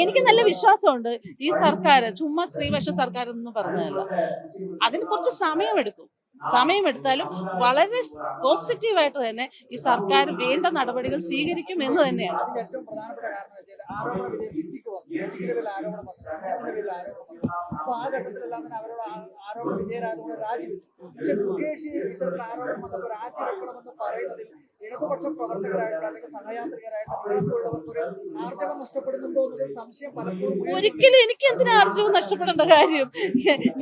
എനിക്ക് നല്ല വിശ്വാസമുണ്ട് ഈ സർക്കാർ ചുമ്മാ സ്ത്രീപക്ഷ സർക്കാർ എന്ന് പറഞ്ഞതല്ല. അതിന് കുറച്ച് സമയമെടുക്കും. സമയമെടുത്താലും വളരെ പോസിറ്റീവായിട്ട് തന്നെ ഈ സർക്കാർ വേണ്ട നടപടികൾ സ്വീകരിക്കും എന്ന് തന്നെയാണ്. ആരോപണ ആ- രാജിവെച്ചു. പക്ഷെ മുകേഷ് ഇത്തരത്തിൽ ആരോപണം വന്നപ്പോൾ രാജിവെക്കണമെന്ന് പറയുന്നതിൽ ഇടതുപക്ഷ എന്നൊരു സംശയം പലപ്പോഴും ഒരിക്കലും എനിക്ക് എന്തിനാ ആർജവം നഷ്ടപ്പെടേണ്ട കാര്യം?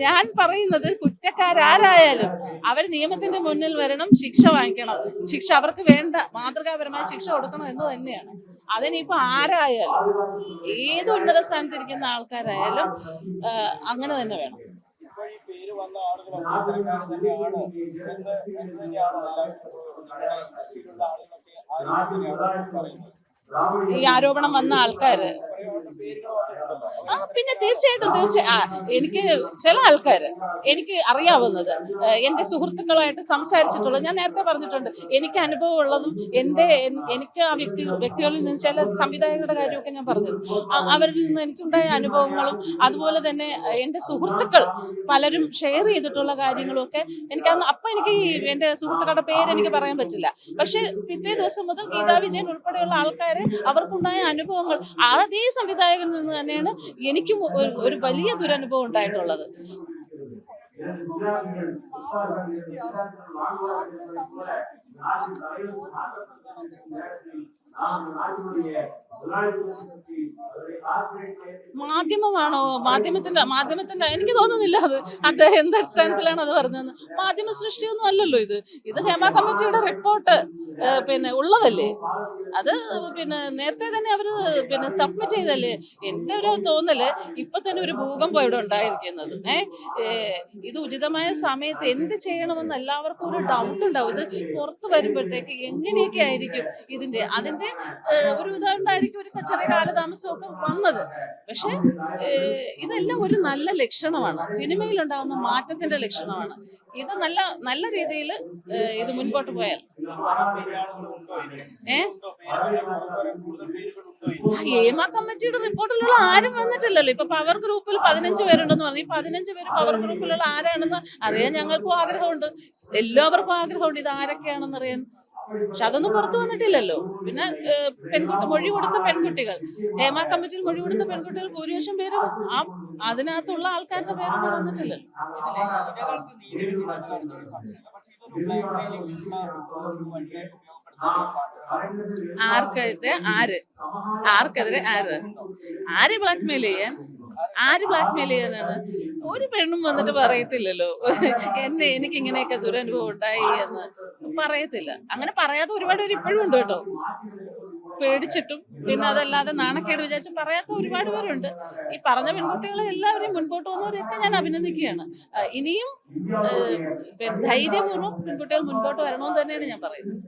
ഞാൻ പറയുന്നത് കുറ്റക്കാരാരായാലും അവർ നിയമത്തിന്റെ മുന്നിൽ വരണം ശിക്ഷ വാങ്ങിക്കണം. ശിക്ഷ അവർക്ക് വേണ്ട മാതൃകാപരമായ ശിക്ഷ കൊടുക്കണം എന്ന് തന്നെയാണ്. അതിനിപ്പോ ആരായാലും ഏത് ഉന്നത സ്ഥാനത്തിരിക്കുന്ന ആൾക്കാരായാലും അങ്ങനെ തന്നെ വേണം. വന്ന ആളുകളൊക്കെ ഇത്തരക്കാർ തന്നെയാണ്? എന്ന് എന്ന് തന്നെയാണോ എല്ലാവരും ആളുകളൊക്കെ ആ പറയുന്നത്? ഈ ആരോപണം വന്ന ആൾക്കാര്? ആ പിന്നെ തീർച്ചയായിട്ടും തീർച്ചയായും എനിക്ക് ചില ആൾക്കാർ എനിക്ക് അറിയാവുന്നത് എന്റെ സുഹൃത്തുക്കളായിട്ട് സംസാരിച്ചിട്ടുള്ളത് ഞാൻ നേരത്തെ പറഞ്ഞിട്ടുണ്ട് എനിക്ക് അനുഭവമുള്ളതും എന്റെ എനിക്ക് ആ വ്യക്തി വ്യക്തികളിൽ നിന്ന് ചില സംവിധായകരുടെ കാര്യമൊക്കെ ഞാൻ പറഞ്ഞു അവരിൽ നിന്ന് എനിക്കുണ്ടായ അനുഭവങ്ങളും അതുപോലെ തന്നെ എന്റെ സുഹൃത്തുക്കൾ പലരും ഷെയർ ചെയ്തിട്ടുള്ള കാര്യങ്ങളും ഒക്കെ എനിക്ക് അന്ന് അപ്പം എനിക്ക് എന്റെ സുഹൃത്തുക്കളുടെ പേര് എനിക്ക് പറയാൻ പറ്റില്ല. പക്ഷേ പിറ്റേ ദിവസം മുതൽ ഗീതാ വിജയൻ ഉൾപ്പെടെയുള്ള ആൾക്കാർ അവർക്കുണ്ടായ അനുഭവങ്ങൾ അതേ സംവിധായകനിൽ നിന്ന് തന്നെയാണ് എനിക്കും ഒരു ഒരു വലിയ ദുരനുഭവം ഉണ്ടായിട്ടുള്ളത്. മാധ്യമമാണോ? മാധ്യമത്തിന്റെ മാധ്യമത്തിന്റെ എനിക്ക് തോന്നുന്നില്ല അത്. അദ്ദേഹം എന്ത് അടിസ്ഥാനത്തിലാണ് അത് പറഞ്ഞതെന്ന്. മാധ്യമ സൃഷ്ടിയൊന്നും അല്ലല്ലോ ഇത്. ഇത് ഹേമ കമ്മിറ്റിയുടെ റിപ്പോർട്ട് പിന്നെ ഉള്ളതല്ലേ? അത് പിന്നെ നേരത്തെ തന്നെ അവർ പിന്നെ സബ്മിറ്റ് ചെയ്തല്ലേ? എന്റെ ഒരു തോന്നൽ ഇപ്പൊ തന്നെ ഒരു ഭൂകമ്പം ഇവിടെ ഉണ്ടായിരിക്കുന്നത്. ഇത് ഉചിതമായ സമയത്ത് എന്ത് ചെയ്യണമെന്ന് എല്ലാവർക്കും ഒരു ഡൗട്ട് ഉണ്ടാവും. ഇത് പുറത്ത് വരുമ്പോഴത്തേക്ക് എങ്ങനെയൊക്കെ ആയിരിക്കും ഇതിന്റെ അതിന്റെ ഏഹ് ഒരു ഇതുകൊണ്ടായിരിക്കും ഒരു ചെറിയ കാലതാമസമൊക്കെ വന്നത്. പക്ഷെ ഇതെല്ലാം ഒരു നല്ല ലക്ഷണമാണ്. സിനിമയിൽ ഉണ്ടാകുന്ന മാറ്റത്തിന്റെ ലക്ഷണമാണ്. ഇത് നല്ല നല്ല രീതിയിൽ ഇത് മുൻപോട്ട് പോയാൽ. ഏ ഹേമ കമ്മിറ്റിയുടെ റിപ്പോർട്ടിലുള്ള ആരും വന്നിട്ടില്ലല്ലോ. ഇപ്പൊ പവർ ഗ്രൂപ്പിൽ പതിനഞ്ച് പേരുണ്ടെന്ന് പറഞ്ഞു. ഈ പതിനഞ്ച് പേര് പവർ ഗ്രൂപ്പിലുള്ള ആരാണെന്ന് അറിയാൻ ഞങ്ങൾക്കും ആഗ്രഹമുണ്ട്. എല്ലാവർക്കും ആഗ്രഹമുണ്ട്. ഇത് ആരൊക്കെയാണെന്ന് അറിയാൻ പക്ഷെ അതൊന്നും പുറത്തു വന്നിട്ടില്ലല്ലോ. പിന്നെ പെൺകുട്ടി മൊഴി കൊടുത്ത പെൺകുട്ടികൾ. ഹേമ കമ്മിറ്റിയിൽ മൊഴി കൊടുത്ത പെൺകുട്ടികൾ ഭൂരിപക്ഷം പേരും ആ അതിനകത്തുള്ള ആൾക്കാരുടെ പേരൊന്നും വന്നിട്ടില്ലല്ലോ. ആർക്കെതിരെ? ആര്? ആർക്കെതിരെ? ആര്? ആര് ബ്ലാക്ക്മെയിൽ ചെയ്യാൻ? ആര് ബ്ലാക്ക്മെയിൽ ചെയ്യാനാണ്? ഒരു പെണ്ണും വന്നിട്ട് പറയത്തില്ലല്ലോ. എന്നെ എനിക്ക് ഇങ്ങനെയൊക്കെ ദുരനുഭവം ഉണ്ടായി എന്ന്. പറയത്തില്ല. അങ്ങനെ പറയാത്ത ഒരുപാട് പേര് ഇപ്പോഴും ഉണ്ട് കേട്ടോ. പേടിച്ചിട്ടും പിന്നെ അതല്ലാതെ നാണക്കേട് വിചാരിച്ചും പറയാത്ത ഒരുപാട് പേരുണ്ട്. ഈ പറഞ്ഞ പെൺകുട്ടികളെ എല്ലാവരെയും മുൻപോട്ട് വന്നവരെയൊക്കെ ഞാൻ അഭിനന്ദിക്കുകയാണ്. ഇനിയും ധൈര്യപൂർവം പെൺകുട്ടികൾ മുൻപോട്ട് വരണമെന്ന് തന്നെയാണ് ഞാൻ പറയുന്നത്.